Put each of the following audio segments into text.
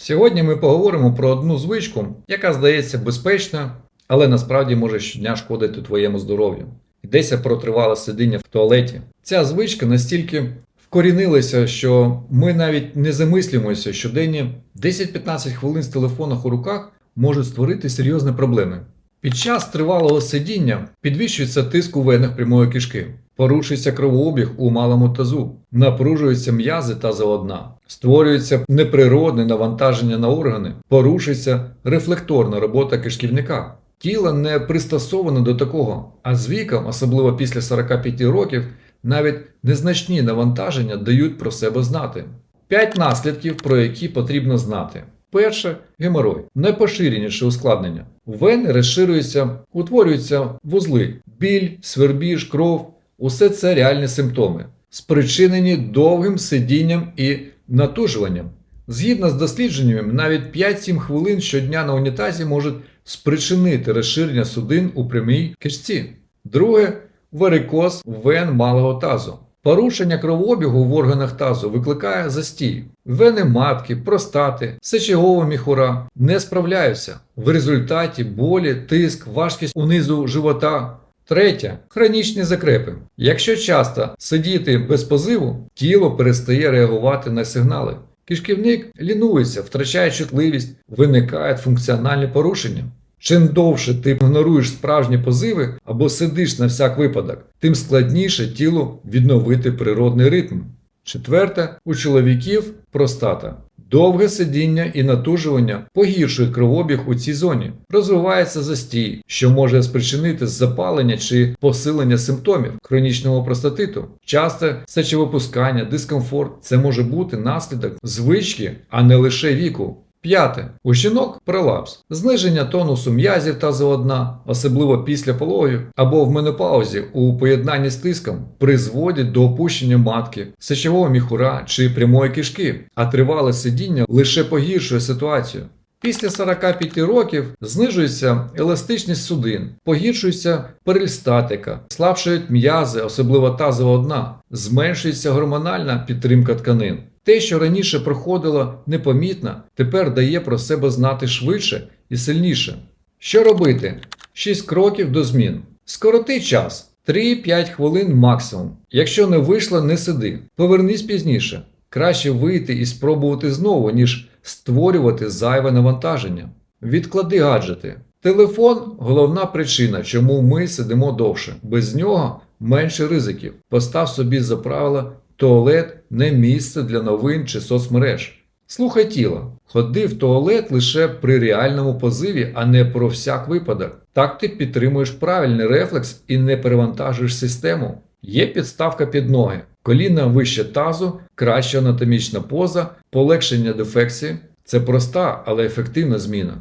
Сьогодні ми поговоримо про одну звичку, яка здається безпечною, але насправді може щодня шкодити твоєму здоров'ю. Йдеться про тривале сидіння в туалеті. Ця звичка настільки вкорінилася, що ми навіть не замислюємося, що денні 10-15 хвилин з телефоном у руках можуть створити серйозні проблеми. Під час тривалого сидіння підвищується тиск у венах прямої кишки, порушується кровообіг у малому тазу, напружуються м'язи тазового дна, створюється неприродне навантаження на органи, порушується рефлекторна робота кишківника. Тіло не пристосоване до такого, а з віком, особливо після 45 років, навіть незначні навантаження дають про себе знати. П'ять наслідків, про які потрібно знати. Перше геморой найпоширеніше ускладнення. Вени розширюються, утворюються вузли, біль, свербіж, кров усе це реальні симптоми, спричинені довгим сидінням і натужуванням. Згідно з дослідженнями, навіть 5-7 хвилин щодня на унітазі можуть спричинити розширення судин у прямій кишці. Друге варикоз вен малого тазу. Порушення кровообігу в органах тазу викликає застій. Вени матки, простати, сечового міхура не справляються. В результаті болі, тиск, важкість унизу живота. Третє хронічні закрепи. Якщо часто сидіти без позиву, тіло перестає реагувати на сигнали. Кишківник лінується, втрачає чутливість, виникають функціональні порушення. Чим довше ти ігноруєш справжні позиви або сидиш на всяк випадок, тим складніше тілу відновити природний ритм. Четверте, у чоловіків простата. Довге сидіння і натужування погіршують кровобіг у цій зоні. Розвивається застій, що може спричинити запалення чи посилення симптомів хронічного простатиту. Часте сечовипускання, дискомфорт це може бути наслідок звички, а не лише віку. П'яте. У жінок пролапс. Зниження тонусу м'язів тазового дна, особливо після пологів або в менопаузі у поєднанні з тиском, призводять до опущення матки, сечового міхура чи прямої кишки, а тривале сидіння лише погіршує ситуацію. Після 45 років знижується еластичність судин, погіршується перистатика, слабшають м'язи, особливо тазового дна, зменшується гормональна підтримка тканин. Те, що раніше проходило непомітно, тепер дає про себе знати швидше і сильніше. Що робити? 6 кроків до змін. Скороти час 3-5 хвилин максимум. Якщо не вийшло, не сиди. Повернись пізніше. Краще вийти і спробувати знову, ніж створювати зайве навантаження. Відклади гаджети. Телефон головна причина, чому ми сидимо довше. Без нього менше ризиків. Постав собі за правило туалет не місце для новин чи соцмереж. Слухай тіло. Ходи в туалет лише при реальному позиві, а не про всяк випадок. Так ти підтримуєш правильний рефлекс і не перевантажуєш систему. Є підставка під ноги, коліна вище тазу, краща анатомічна поза, полегшення дефекції. Це проста, але ефективна зміна.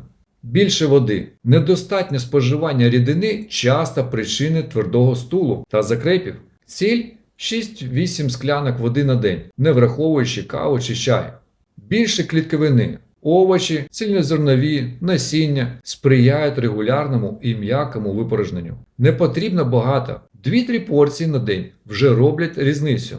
Більше води. Недостатнє споживання рідини часто причини твердого стулу та закрепів. Ціль 6-8 склянок води на день, не враховуючи каву чи чай. Більше клітковини, овочі, цільнозернові, насіння сприяють регулярному і м'якому випорожненню. Не потрібно багато, 2-3 порції на день вже роблять різницю.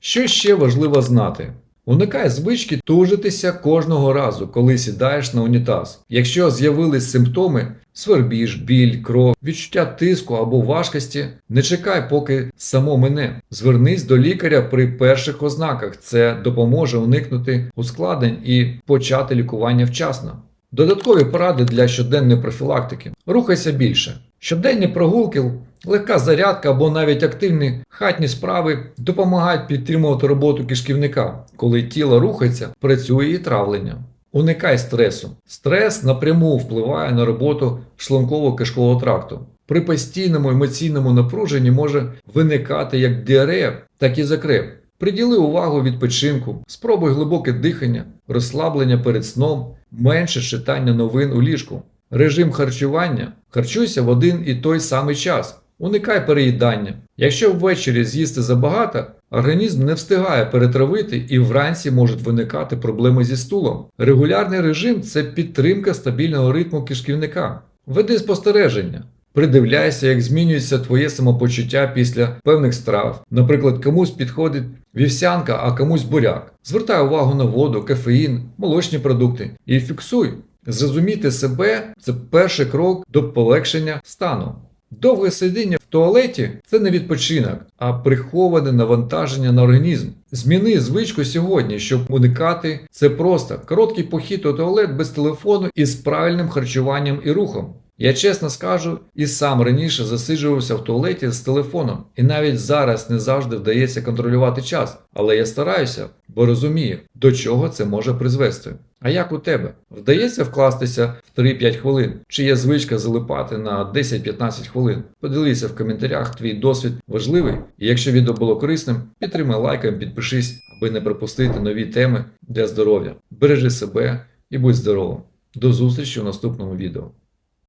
Що ще важливо знати? Уникай звички тужитися кожного разу, коли сідаєш на унітаз. Якщо з'явились симптоми свербіж, біль, кров, відчуття тиску або важкості, не чекай, поки само мине. Звернись до лікаря при перших ознаках. Це допоможе уникнути ускладнень і почати лікування вчасно. Додаткові поради для щоденної профілактики. Рухайся більше. Щоденні прогулки, легка зарядка або навіть активні хатні справи допомагають підтримувати роботу кишківника. Коли тіло рухається, працює і травлення. Уникай стресу. Стрес напряму впливає на роботу шлунково-кишкового тракту. При постійному емоційному напруженні може виникати як діарея, так і закреп. Приділи увагу відпочинку, спробуй глибоке дихання, розслаблення перед сном, менше читання новин у ліжку. Режим харчування харчуйся в один і той самий час. Уникай переїдання. Якщо ввечері з'їсти забагато, організм не встигає перетравити і вранці можуть виникати проблеми зі стулом. Регулярний режим це підтримка стабільного ритму кишківника. Веди спостереження. Придивляйся, як змінюється твоє самопочуття після певних страв. Наприклад, комусь підходить вівсянка, а комусь буряк. Звертай увагу на воду, кофеїн, молочні продукти і фіксуй. Зрозуміти себе це перший крок до полегшення стану. Довге сидіння в туалеті це не відпочинок, а приховане навантаження на організм. Зміни звичку сьогодні, щоб уникати це просто короткий похід у туалет без телефону і з правильним харчуванням і рухом. Я чесно скажу, і сам раніше засиджувався в туалеті з телефоном, і навіть зараз не завжди вдається контролювати час, але я стараюся, бо розумію, до чого це може призвести. А як у тебе? Вдається вкластися в 3-5 хвилин? Чи є звичка залипати на 10-15 хвилин? Поділися в коментарях, твій досвід важливий. І якщо відео було корисним, підтримай лайком, підпишись, аби не пропустити нові теми для здоров'я. Бережи себе і будь здоровим. До зустрічі у наступному відео.